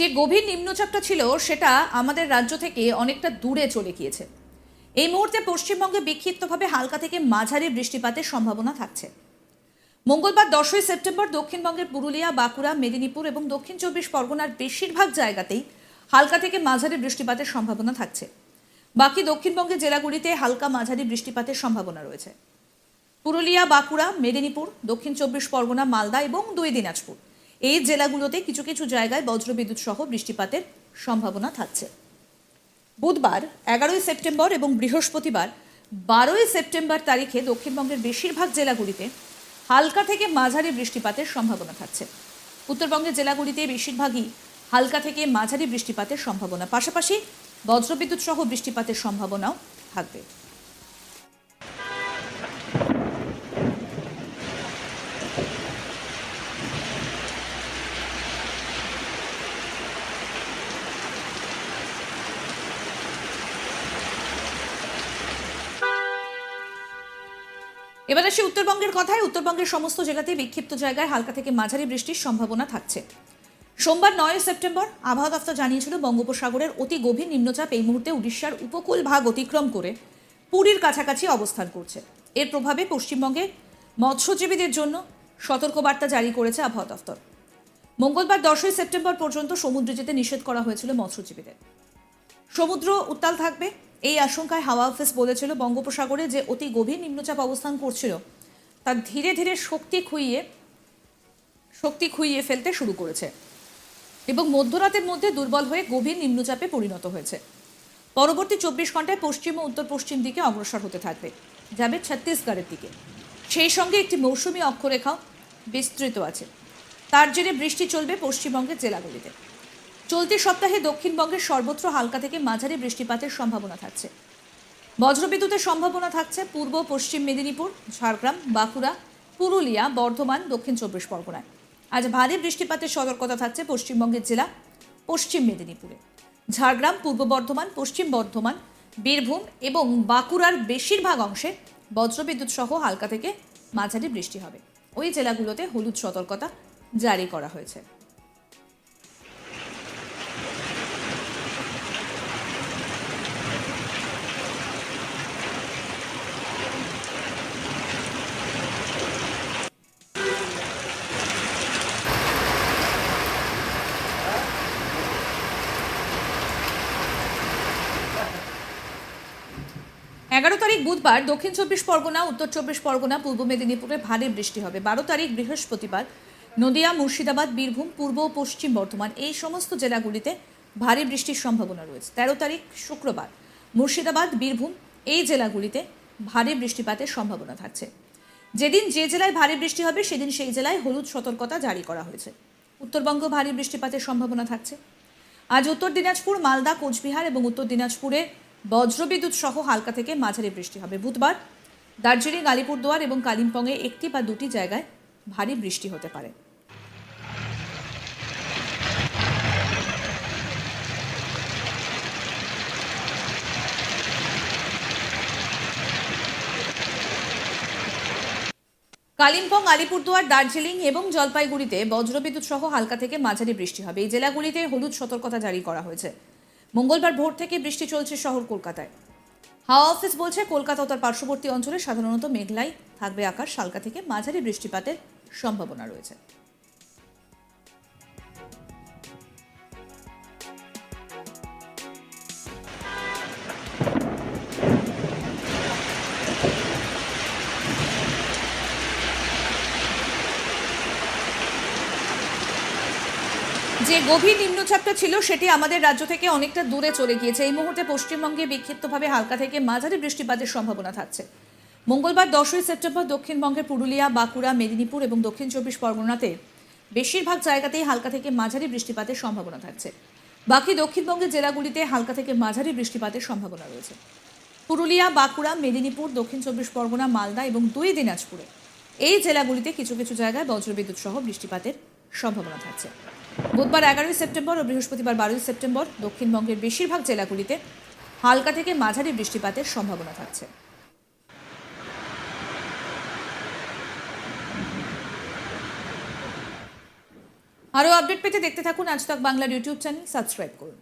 যে গভীর নিম্নচাপটা ছিল, সেটা আমাদের রাজ্য থেকে অনেকটা দূরে চলে গিয়েছে। এই মুহূর্তে পশ্চিমবঙ্গে বিক্ষিপ্তভাবে হালকা থেকে মাঝারি বৃষ্টিপাতের সম্ভাবনা থাকছে। মঙ্গলবার দশই সেপ্টেম্বর দক্ষিণবঙ্গের পুরুলিয়া, বাঁকুড়া, মেদিনীপুর এবং দক্ষিণ চব্বিশ পরগনার বেশিরভাগ জায়গাতেই হালকা থেকে মাঝারি বৃষ্টিপাতের সম্ভাবনা থাকছে। বাকি দক্ষিণবঙ্গের জেলাগুলিতে হালকা মাঝারি বৃষ্টিপাতের সম্ভাবনা রয়েছে। পুরুলিয়া, বাঁকুড়া, মেদিনীপুর, দক্ষিণ চব্বিশ পরগনা, মালদা এবং দুই দিনাজপুর। এই জেলাগুলোতে কিছু কিছু জায়গায় বজ্রবিদ্যুৎ সহ বৃষ্টিপাতের সম্ভাবনা থাকছে। বুধবার এগারোই সেপ্টেম্বর এবং বৃহস্পতিবার বারোই সেপ্টেম্বর তারিখে দক্ষিণবঙ্গের বেশিরভাগ জেলাগুলিতে হালকা থেকে মাঝারি বৃষ্টিপাতের সম্ভাবনা থাকছে। উত্তরবঙ্গের জেলাগুলিতে বেশিরভাগই হালকা থেকে মাঝারি বৃষ্টিপাতের সম্ভাবনা। পাশাপাশি বজ্রবিদ্যুৎ সহ বৃষ্টিপাতের সম্ভাবনাও থাকবে। এবার আসি উত্তরবঙ্গের কথায়। উত্তরবঙ্গের সমস্ত জেলাতে বিক্ষিপ্ত জায়গায় হালকা থেকে মাঝারি বৃষ্টির সম্ভাবনা থাকছে। সোমবার নয় সেপ্টেম্বর আবহাওয়া দফতর জানিয়েছিল বঙ্গোপসাগরের অতি গভীর নিম্নচাপ এই মুহূর্তে উড়িষ্যার উপকূল ভাগ অতিক্রম করে পুরীর কাছাকাছি অবস্থান করছে। এর প্রভাবে পশ্চিমবঙ্গে মৎস্যজীবীদের জন্য সতর্কবার্তা জারি করেছে আবহাওয়া দফতর। মঙ্গলবার দশই সেপ্টেম্বর পর্যন্ত সমুদ্রে যেতে নিষেধ করা হয়েছিল মৎস্যজীবীদের। সমুদ্র উত্তাল থাকবে এই আশঙ্কায় হাওয়া অফিস বলেছিল বঙ্গোপসাগরে যে অতি গভীর নিম্নচাপ অবস্থান করছিল, তা ধীরে ধীরে শক্তি খুইয়ে শক্তি খুইয়ে ফেলতে শুরু করেছে এবং মধ্যরাতের মধ্যে দুর্বল হয়ে গভীর নিম্নচাপে পরিণত হয়েছে। পরবর্তী চব্বিশ ঘন্টায় পশ্চিম ও উত্তর পশ্চিম দিকে অগ্রসর হতে থাকবে, যাবে ছত্তিশগড়ের দিকে। সেই সঙ্গে একটি মৌসুমী অক্ষরেখাও বিস্তৃত আছে। তার জেরে বৃষ্টি চলবে পশ্চিমবঙ্গের জেলাগুলিতে। চলতি সপ্তাহে দক্ষিণবঙ্গের সর্বত্র হালকা থেকে মাঝারি বৃষ্টিপাতের সম্ভাবনা থাকছে। বজ্রবিদ্যুতের সম্ভাবনা থাকছে পূর্ব, পশ্চিম মেদিনীপুর, ঝাড়গ্রাম, বাঁকুড়া, পুরুলিয়া, বর্ধমান, দক্ষিণ চব্বিশ পরগনায়। আজ ভারী বৃষ্টিপাতের সতর্কতা থাকছে পশ্চিমবঙ্গের জেলা, পশ্চিম মেদিনীপুরে। ঝাড়গ্রাম, পূর্ব বর্ধমান, পশ্চিম বর্ধমান, বীরভূম এবং বাঁকুড়ার বেশিরভাগ অংশে বজ্রবিদ্যুৎ সহ হালকা থেকে মাঝারি বৃষ্টি হবে। ওই জেলাগুলোতে হলুদ সতর্কতা জারি করা হয়েছে। এগারো তারিখ বুধবার দক্ষিণ চব্বিশ পরগনা, উত্তর চব্বিশ পরগনা, পূর্ব মেদিনীপুরে ভারী বৃষ্টি হবে। বারো তারিখ বৃহস্পতিবার নদিয়া, মুর্শিদাবাদ, বীরভূম, পূর্ব ও পশ্চিম বর্ধমান এই সমস্ত জেলাগুলিতে ভারী বৃষ্টির সম্ভাবনা রয়েছে। তেরো তারিখ শুক্রবার মুর্শিদাবাদ, বীরভূম এই জেলাগুলিতে ভারী বৃষ্টিপাতের সম্ভাবনা থাকছে। যেদিন যে জেলায় ভারী বৃষ্টি হবে, সেদিন সেই জেলায় হলুদ সতর্কতা জারি করা হয়েছে। উত্তরবঙ্গ ভারী বৃষ্টিপাতের সম্ভাবনা থাকছে। আজ উত্তর দিনাজপুর, মালদা, কোচবিহার এবং উত্তর দিনাজপুরে বজ্রবিদ্যুৎ সহ হালকা থেকে মাঝারি বৃষ্টি হবে। বুধবার দার্জিলিং, আলিপুরদুয়ার এবং কালিম্পংয়ে একটি বা দুটি জায়গায় ভারী বৃষ্টি হতে পারে। কালিম্পং, আলিপুরদুয়ার, দার্জিলিং এবং জলপাইগুড়িতে বজ্রবিদ্যুৎ সহ হালকা থেকে মাঝারি বৃষ্টি হবে। এই জেলাগুলিতে হলুদ সতর্কতা জারি করা হয়েছে। মঙ্গলবার ভোর থেকে বৃষ্টি চলছে শহর কলকাতায়। হাওয়া অফিস বলছে, কলকাতা ও তার পার্শ্ববর্তী অঞ্চলে সাধারণত মেঘলাই, থাকবে আকাশ, হালকা থেকে মাঝারি বৃষ্টিপাতের সম্ভাবনা রয়েছে। যে গভীর নিম্নচাপটা ছিল, সেটি আমাদের রাজ্য থেকে অনেকটা দূরে চলে গিয়েছে। এই মুহূর্তে পশ্চিমবঙ্গে বিক্ষিপ্তভাবে হালকা থেকে মাঝারি বৃষ্টিপাতের সম্ভাবনা থাকছে। মঙ্গলবার দশই সেপ্টেম্বর দক্ষিণবঙ্গের পুরুলিয়া, বাঁকুড়া, মেদিনীপুর এবং দক্ষিণ চব্বিশ পরগনাতে বেশিরভাগ জায়গাতেই হালকা থেকে মাঝারি বৃষ্টিপাতের সম্ভাবনা থাকছে। বাকি দক্ষিণবঙ্গের জেলাগুলিতে হালকা থেকে মাঝারি বৃষ্টিপাতের সম্ভাবনা রয়েছে। পুরুলিয়া, বাঁকুড়া, মেদিনীপুর, দক্ষিণ চব্বিশ পরগনা, মালদা এবং দুই দিনাজপুরে এই জেলাগুলিতে কিছু কিছু জায়গায় বজ্রবিদ্যুৎ সহ বৃষ্টিপাতের সম্ভাবনা থাকছে। বুধবার এগারোই সেপ্টেম্বর ও বৃহস্পতিবার বারোই সেপ্টেম্বর দক্ষিণবঙ্গের বেশিরভাগ জেলাগুলিতে হালকা থেকে মাঝারি বৃষ্টিপাতের সম্ভাবনা থাকছে। আরও আপডেট পেতে দেখতে থাকুন আজ তক বাংলার ইউটিউব চ্যানেল, সাবস্ক্রাইব করুন।